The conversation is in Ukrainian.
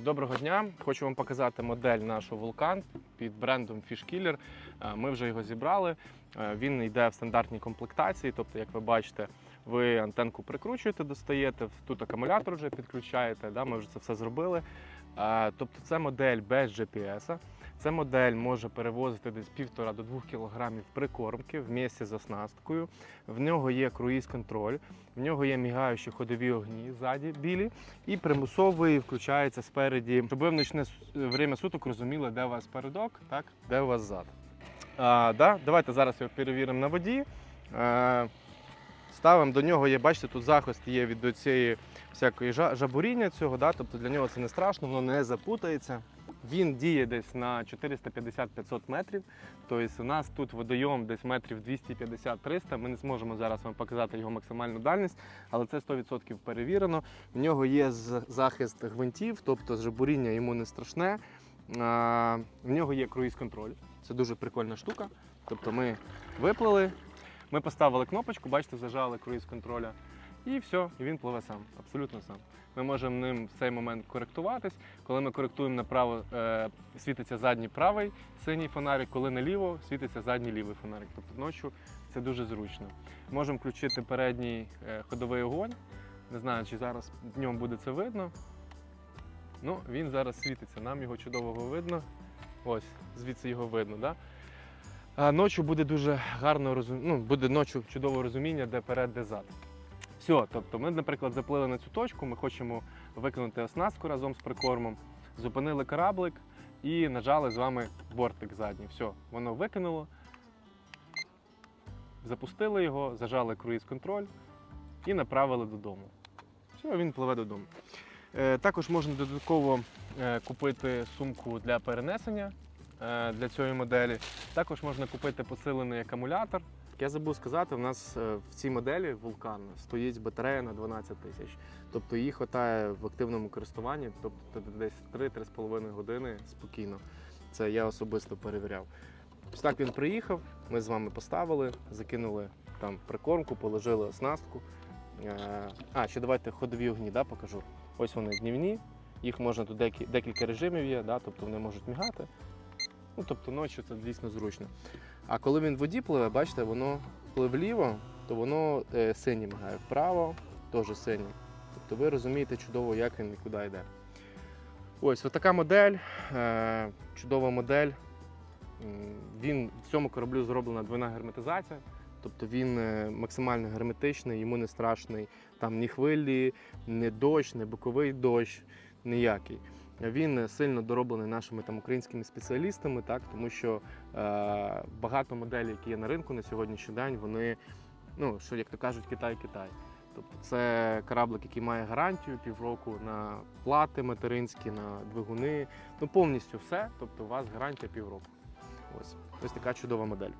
Доброго дня! Хочу вам показати модель нашого вулкан під брендом Fishkiller. Е, Ми вже його зібрали. Е, Він йде в стандартній комплектації. Тобто, як ви бачите, ви антенку прикручуєте, достаєте, тут акумулятор вже підключаєте. Да? Ми вже це все зробили. Тобто, це модель без GPS. Ця модель може перевозити десь 1,5 до 2 кг прикормки в місці з оснасткою. В нього є круїз-контроль, в нього є мігаючі ходові огні ззаді білі і примусовий включається спереді, щоб ви в нічне время суток розуміли, де у вас передок, так, де у вас зад. А, да? Давайте зараз його перевіримо на воді. Ставимо до нього, є, бачите, тут захист є від цієї всякої жабуріння цього, да? тобто для нього це не страшно, воно не запутається. Він діє десь на 450-500 метрів. Тобто у нас тут водойом десь метрів 250-300. Ми не зможемо зараз вам показати його максимальну дальність, але це 100% перевірено. В нього є захист гвинтів, тобто жабуріння йому не страшне. В нього є круїз-контроль. Це дуже прикольна штука. Тобто ми виплили, ми поставили кнопочку, бачите, зажали круїз-контроля, і все, і він пливе сам, абсолютно сам. Ми можемо ним в цей момент коректуватись. Коли ми коректуємо направо, е, світиться задній правий синій фонарик, коли наліво світиться задній лівий фонарик. Тобто ночі це дуже зручно. Можемо включити передній е, ходовий огонь. Не знаю, чи зараз днем буде це видно. Ну, він зараз світиться, нам його чудово видно. Ось, звідси його видно. Да? Ночі буде дуже гарно розум... ну, буде ночі чудове розуміння, де перед, де зад. Все, тобто ми, наприклад, заплили на цю точку, ми хочемо викинути оснастку разом з прикормом, зупинили кораблик і нажали з вами бортик задній. Все, воно викинуло, запустили його, зажали круїз-контроль і направили додому. Все, він пливе додому. Е, Також можна додатково е, купити сумку для перенесення для цієї моделі. Також можна купити посилений акумулятор. Я забув сказати, у нас е, в цій моделі вулкан стоїть батарея на 12 тисяч. Тобто її вистачає в активному користуванні, тобто десь 3-3,5 години спокійно. Це я особисто перевіряв. Ось так він приїхав, ми з вами поставили, закинули там прикормку, положили оснастку. Е, А, ще давайте ходові огні да, покажу. Ось вони днівні, їх можна тут декілька режимів є, да, тобто вони можуть мігати. Ну, тобто ночі це дійсно зручно. А коли він в воді пливе, бачите, воно коли вліво, то воно е, синім мигає, вправо теж синім. Тобто ви розумієте чудово, як він і куди йде. Ось така модель, е, чудова модель. Він в цьому кораблю зроблена двойна герметизація. Тобто він е, максимально герметичний, йому не страшний там ні хвилі, ні дощ, ні боковий дощ, ніякий. Він сильно дороблений нашими там українськими спеціалістами, так тому що е, багато моделей, які є на ринку на сьогоднішній день, вони, ну що як то кажуть, Китай-Китай. Тобто це кораблик, який має гарантію півроку на плати материнські, на двигуни, ну повністю все. Тобто у вас гарантія півроку. Ось ось така чудова модель.